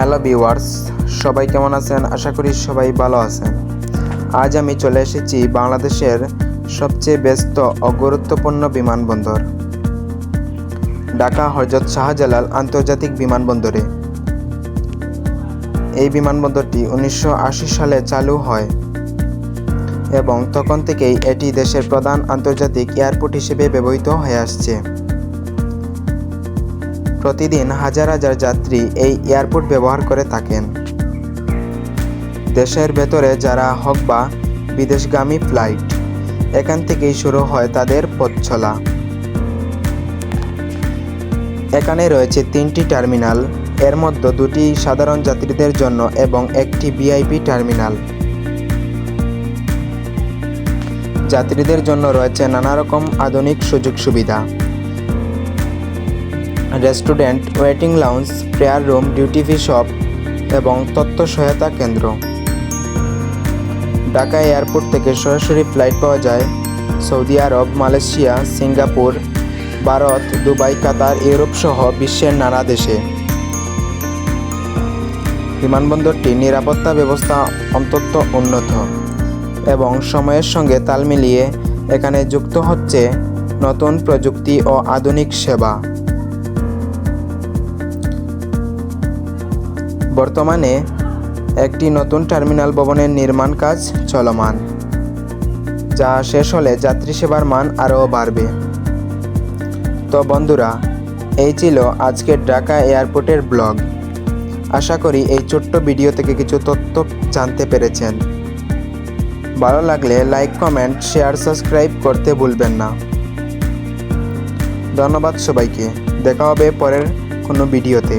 Hello viewers, সবাই কেমন আছেন? আশা করি সবাই ভালো আছেন। আজ আমি চলে এসেছি বাংলাদেশের সবচেয়ে ব্যস্ত ও গুরুত্বপূর্ণ বিমানবন্দর, ঢাকা হজরত শাহজালাল আন্তর্জাতিক বিমানবন্দরে। এই বিমানবন্দরটি উনিশশো আশি সালে চালু হয় এবং তখন থেকেই এটি দেশের প্রধান আন্তর্জাতিক এয়ারপোর্ট হিসেবে ব্যবহৃত হয়ে আসছে। প্রতিদিন হাজার হাজার যাত্রী এই এয়ারপোর্ট ব্যবহার করে থাকেন। দেশের ভেতরে যারা হক বা বিদেশগামী ফ্লাইট, এখান থেকেই শুরু হয় তাদের পথ চলা এখানে রয়েছে তিনটি টার্মিনাল, এর মধ্যে দুটি সাধারণ যাত্রীদের জন্য এবং একটি ভিআইপি টার্মিনাল। যাত্রীদের জন্য রয়েছে নানা রকম আধুনিক সুযোগ সুবিধা। Restaurant, waiting lounge, prayer room, duty free shop এবং তথ্য সহায়তা কেন্দ্র। ঢাকা এয়ারপোর্ট থেকে সরাসরি ফ্লাইট পাওয়া যায় সৌদি আরব, Malaysia, Singapore, Bharat, Dubai, Qatar, Europe সহ বিশ্বের নানা দেশে। বিমানবন্দরটি নিরাপত্তা ব্যবস্থা অন্তত উন্নত এবং সময়ের সঙ্গে তাল মিলিয়ে এখানে যুক্ত হচ্ছে নতুন প্রযুক্তি ও আধুনিক সেবা। বর্তমানে একটি নতুন টার্মিনাল ভবনের নির্মাণ কাজ চলমান, যা শেষ হলে যাত্রী সেবার মান আরও বাড়বে। তো বন্ধুরা, এই ছিল আজকের ঢাকা এয়ারপোর্টের ব্লগ। আশা করি এই ছোট্ট ভিডিও থেকে কিছু তথ্য জানতে পেরেছেন। ভালো লাগলে লাইক, কমেন্ট, শেয়ার, সাবস্ক্রাইব করতে ভুলবেন না। ধন্যবাদ সবাইকে। দেখা হবে পরের কোনো ভিডিওতে।